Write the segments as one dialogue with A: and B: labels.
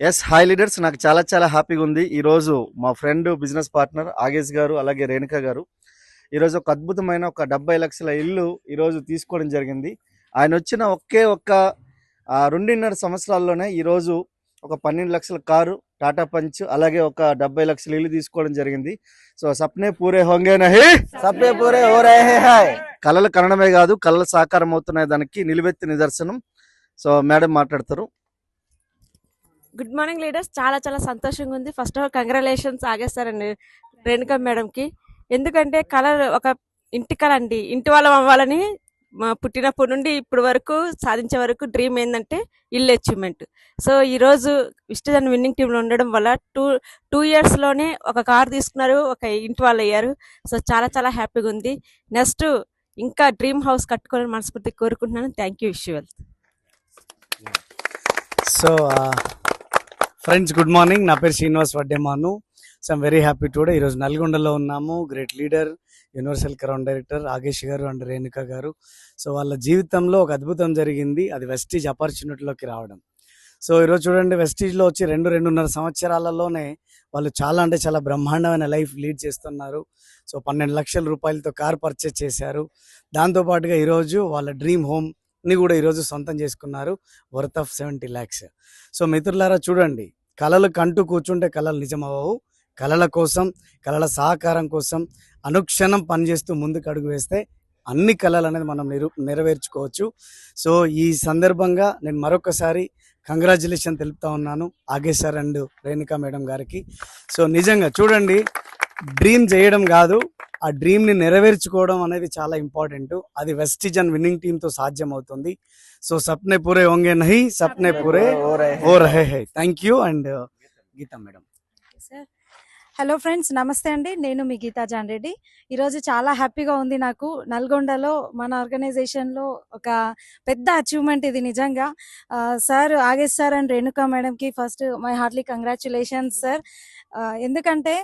A: Yes hi leaders నాకు చాలా చాలా హ్యాపీగా ఉంది. ఈ రోజు మా ఫ్రెండ్ బిజినెస్ పార్ట్నర్ ఆగేష్ గారు అలాగే రేణుక గారు. ఈరోజు ఒక అద్భుతమైన ఒక డెబ్బై లక్షల ఇల్లు ఈరోజు తీసుకోవడం జరిగింది. ఆయన వచ్చిన ఒకే ఒక్క రెండున్నర సంవత్సరాల్లోనే ఈరోజు ఒక పన్నెండు లక్షల కారు టాటా పంచ్ అలాగే ఒక డెబ్బై లక్షల ఇల్లు తీసుకోవడం జరిగింది. సో సప్నే పూరే హోంగే నహి?
B: సప్నే పూరే హో. హాయ్.
A: కళలు కనడమే కాదు కళలు సాకారం అవుతున్నాయి దానికి నిలువెత్తి నిదర్శనం. సో మేడం మాట్లాడతారు.
C: Good morning leaders. చాలా చాలా సంతోషంగా ఉంది. ఫస్ట్ ఆఫ్ ఆల్ కంగ్రాచులేషన్స్ ఆగేస్తారండి రేణుకా మేడంకి. ఎందుకంటే కళ ఒక ఇంటి కళ అండి. ఇంటి వాళ్ళం అవ్వాలని మా పుట్టినప్పటి నుండి ఇప్పటి వరకు సాధించే వరకు డ్రీమ్ ఏంటంటే ఇల్లు అచీవ్మెంట్ సో ఈరోజు విస్టజన్ విన్నింగ్ టీంలో ఉండడం వల్ల టూ టూ ఇయర్స్లోనే ఒక కార్ తీసుకున్నారు. ఒక ఇంటి వాళ్ళు అయ్యారు. సో చాలా చాలా హ్యాపీగా ఉంది. నెక్స్ట్ ఇంకా డ్రీమ్ హౌస్ కట్టుకోవాలని మనస్ఫూర్తి కోరుకుంటున్నాను. Thank you విష్యువల్
D: so friends good morning నా పేరు Srinivas Vaddemanu. So I'm very happy today ఈరోజు నల్గొండలో ఉన్నాము. Great leader universal crown director Agesh garu and Renuka గారు. సో వాళ్ళ జీవితంలో ఒక అద్భుతం జరిగింది. అది వెస్టీజ్ ఆపర్చునిటీలోకి రావడం. సో ఈరోజు చూడండి వెస్టీజ్లో వచ్చి రెండు రెండున్నర సంవత్సరాలలోనే వాళ్ళు చాలా అంటే చాలా బ్రహ్మాండమైన లైఫ్ లీడ్ చేస్తున్నారు. సో పన్నెండు లక్షల రూపాయలతో కార్ పర్చేస్ చేశారు. దాంతోపాటుగా ఈరోజు వాళ్ళ డ్రీమ్ హోమ్ని కూడా ఈరోజు సొంతం చేసుకున్నారు. Worth of seventy lakhs so మిత్రులారా చూడండి. కళలు కంటూ కూర్చుంటే కళలు నిజమవ్వవు. కళల కోసం కళల సహకారం కోసం అనుక్షణం పనిచేస్తూ ముందుకు అడుగు వేస్తే అన్ని కళలు అనేది మనం నిరు నెరవేర్చుకోవచ్చు. సో ఈ సందర్భంగా నేను మరొకసారి కంగ్రాచులేషన్ తెలుపుతా ఉన్నాను Agesh sir and Renuka madam గారికి. సో నిజంగా చూడండి డ్రీమ్ చేయడం కాదు. ఆ డ్రీమ్ని నెరవేర్చుకోవడం అనేది చాలా ఇంపార్టెంట్ అది వెస్టిజ్ అండ్ విన్నింగ్ టీమ్తో సాధ్యం అవుతుంది సో సప్నే పూరే హోంగే నహి సప్నే పూరే ఓ రహే high. Thank you and Geeta madam.
E: Hello friends నమస్తే అండి. నేను మీ గీతా జాన్ రెడ్డి ఈరోజు చాలా హ్యాపీగా ఉంది నాకు. నల్గొండలో మన ఆర్గనైజేషన్లో ఒక పెద్ద అచీవ్మెంట్ ఇది నిజంగా. Sir Agesh sir and Renuka మేడంకి first my heartly congratulations sir ఎందుకంటే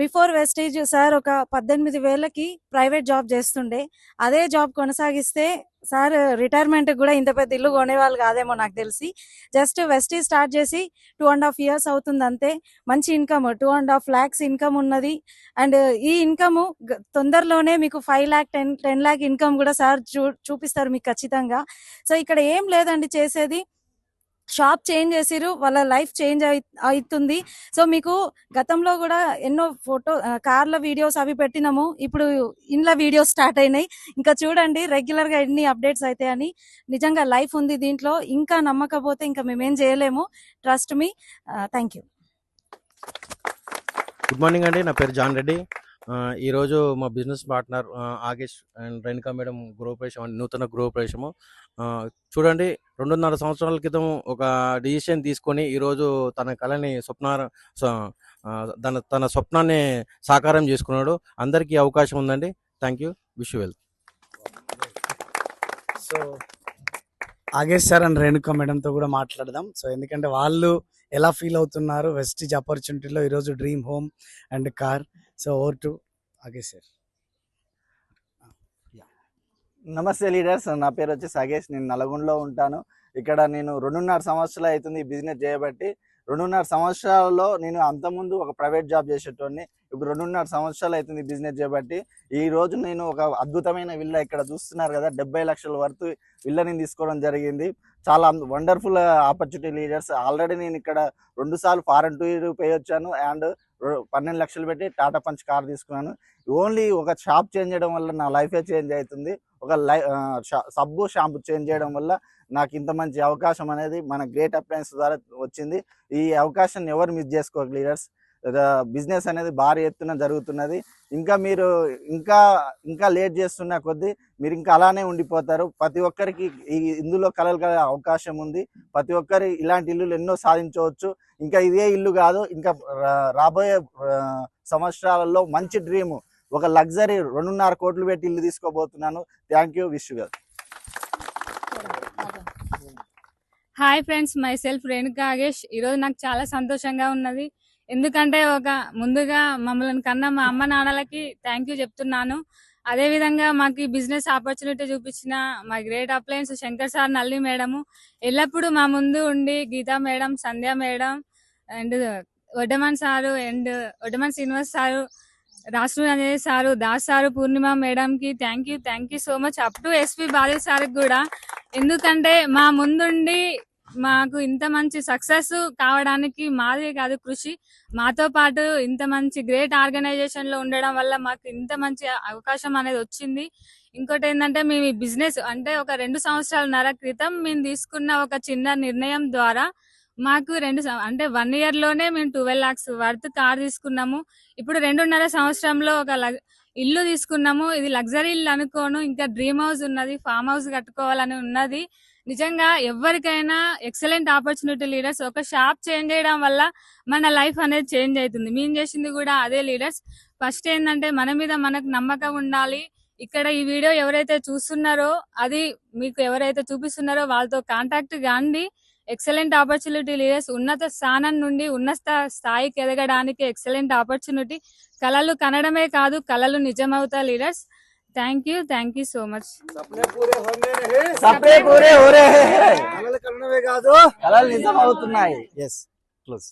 E: బిఫోర్ వెస్టేజ్ సార్ ఒక పద్దెనిమిది వేలకి ప్రైవేట్ జాబ్ చేస్తుండే. అదే జాబ్ కొనసాగిస్తే సార్ రిటైర్మెంట్ కూడా ఇంత పెద్ద ఇల్లు కొనేవాళ్ళు కాదేమో నాకు తెలిసి. జస్ట్ వెస్టేజ్ స్టార్ట్ చేసి టూ అండ్ హాఫ్ ఇయర్స్ అవుతుంది అంతే. మంచి income two and half lakhs income ఉన్నది. అండ్ ఈ ఇన్కమ్ తొందరలోనే మీకు five lakh ten ten lakh income కూడా సార్ చూ చూపిస్తారు మీకు ఖచ్చితంగా. సో ఇక్కడ ఏం లేదండి చేసేది. షాప్ చేంజ్ చేసిరు వాళ్ళ లైఫ్ చేంజ్ అవుతుంది సో మీకు గతంలో కూడా ఎన్నో ఫోటో కార్ల వీడియోస్ అవి పెట్టినాము. ఇప్పుడు ఇండ్ల వీడియోస్ స్టార్ట్ అయినాయి. ఇంకా చూడండి రెగ్యులర్గా ఎన్ని అప్డేట్స్ అవుతాయని నిజంగా లైఫ్ ఉంది దీంట్లో. ఇంకా నమ్మకపోతే ఇంకా మేమేం చేయలేము. Trust me. Thank you
F: good morning అండి. నా పేరు జాన్ రెడ్డి. ఈరోజు మా business partner Agesh and Renuka madam గృహప్రవేశం అండి నూతన గృహప్రవేశము. చూడండి రెండున్నర సంవత్సరాల క్రితం ఒక డిసిషన్ తీసుకొని ఈరోజు తన కళని స్వప్న తన తన స్వప్నాన్ని సాకారం చేసుకున్నాడు. అందరికీ అవకాశం ఉందండి. Thank you. Wish well
D: so Agesh sir and Renuka మేడంతో కూడా మాట్లాడదాం. సో ఎందుకంటే వాళ్ళు ఎలా ఫీల్ అవుతున్నారు వెస్టిజ్ ఆపర్చునిటీలో ఈరోజు dream home and car. So over to Agesh sir.
B: నమస్తే లీడర్స్ నా పేరు వచ్చి సగేష్ నేను నల్గొండలో ఉంటాను. ఇక్కడ నేను రెండున్నర సంవత్సరాలు అవుతుంది ఈ బిజినెస్ చేయబట్టి. రెండున్నర సంవత్సరాలలో నేను అంతకుముందు ఒక ప్రైవేట్ జాబ్ చేసేటోడిని. ఇప్పుడు రెండున్నర సంవత్సరాలు అవుతుంది బిజినెస్ చేయబట్టి ఈ రోజు నేను ఒక అద్భుతమైన విల్ల ఇక్కడ చూస్తున్నారు కదా డెబ్బై లక్షల వరకు విల్లని తీసుకోవడం జరిగింది. చాలా వండర్ఫుల్ ఆపర్చునిటీ లీడర్స్ ఆల్రెడీ నేను ఇక్కడ రెండు సార్లు ఫారెన్ టూర్ పోయి వచ్చాను అండ్ పన్నెండు లక్షలు పెట్టి టాటా పంచ్ కార్ తీసుకున్నాను. ఓన్లీ ఒక షాప్ చేంజ్ చేయడం వల్ల నా లైఫే చేంజ్ అవుతుంది. ఒక లై షా- సబ్బు షాంపూ చేంజ్ చేయడం వల్ల నాకు ఇంత మంచి అవకాశం అనేది మన గ్రేట్ అప్లయన్స్ ద్వారా వచ్చింది. ఈ అవకాశాన్ని ఎవరు మిస్ చేసుకోరు లీడర్స్ బిజినెస్ అనేది భారీ ఎత్తున జరుగుతున్నది. ఇంకా మీరు ఇంకా ఇంకా లేట్ చేస్తున్న కొద్దీ మీరు ఇంకా అలానే ఉండిపోతారు. ప్రతి ఒక్కరికి ఈ ఇందులో కలగల అవకాశం ఉంది. ప్రతి ఒక్కరి ఇలాంటి ఇల్లులు ఎన్నో సాధించవచ్చు. ఇంకా ఇదే ఇల్లు కాదు ఇంకా రా- రాబోయే సంవత్సరాలలో మంచి డ్రీమ్. ఒక లగ్జరీ రెండున్నర కోట్లు పెట్టి ఇల్లు తీసుకోబోతున్నాను. Thank you Vish garu
G: hi friends myself Renuka Agesh. ఈరోజు నాకు చాలా సంతోషంగా ఉన్నది. ఎందుకంటే ఒక ముందుగా మమ్మల్ని కన్నా మా అమ్మ నాన్నలకి థ్యాంక్ యూ చెప్తున్నాను. అదే విధంగా మాకు ఈ బిజినెస్ ఆపర్చునిటీ చూపించిన మా great appliance Shankar sir Nalli madam. ఎల్లప్పుడూ మా ముందు ఉండి Geeta madam Sandhya madam and Vaddaman sir and Vaddaman Srinivas sir రాష్ట్ర Anjay sir Das sir Purnima madam కి thank you thank you so much up to S P Balu కూడా. ఎందుకంటే మా ముందుండి మాకు ఇంత మంచి సక్సెస్ కావడానికి మాదే కాదు కృషి. మాతో పాటు ఇంత మంచి గ్రేట్ ఆర్గనైజేషన్లో ఉండడం వల్ల మాకు ఇంత మంచి అవకాశం అనేది వచ్చింది. ఇంకోటి ఏంటంటే మేము ఈ బిజినెస్ అంటే ఒక రెండు సంవత్సరాలన్నర క్రితం మేము తీసుకున్న ఒక చిన్న నిర్ణయం ద్వారా మాకు రెండు అంటే వన్ ఇయర్లోనే మేము ట్వెల్వ్ లాక్స్ వర్త్ కార్ తీసుకున్నాము. ఇప్పుడు రెండున్నర సంవత్సరంలో ఒక ఇల్లు తీసుకున్నాము. ఇది లగ్జరీ ఇల్లు అనుకోను. ఇంకా డ్రీమ్ హౌస్ ఉన్నది ఫామ్ హౌస్ కట్టుకోవాలని ఉన్నది. నిజంగా ఎవరికైనా ఎక్సలెంట్ ఆపర్చునిటీ లీడర్స్ ఒక షాప్ చేంజ్ చేయడం వల్ల మన లైఫ్ అనేది చేంజ్ అవుతుంది. మేము చేసింది కూడా అదే లీడర్స్. ఫస్ట్ ఏంటంటే మన మీద మనకు నమ్మకం ఉండాలి. ఇక్కడ ఈ వీడియో ఎవరైతే చూస్తున్నారో అది మీకు ఎవరైతే చూపిస్తున్నారో వాళ్ళతో కాంటాక్ట్ కాండి. ఎక్సలెంట్ ఆపర్చునిటీ లీడర్స్ ఉన్నత స్థానం నుండి ఉన్నత స్థాయికి ఎదగడానికి ఎక్సలెంట్ ఆపర్చునిటీ. కళలు కనడమే కాదు కళలు నిజమవుతాయి leaders. Thank you thank you so much
A: సప్నే పూరే హోంగే నహీ
B: సప్నే పూరే హో రే హై.
A: కలలు కన్నవే కాదు
B: కళలు నిజం అవుతున్నాయి
A: ఎస్ క్లోజ్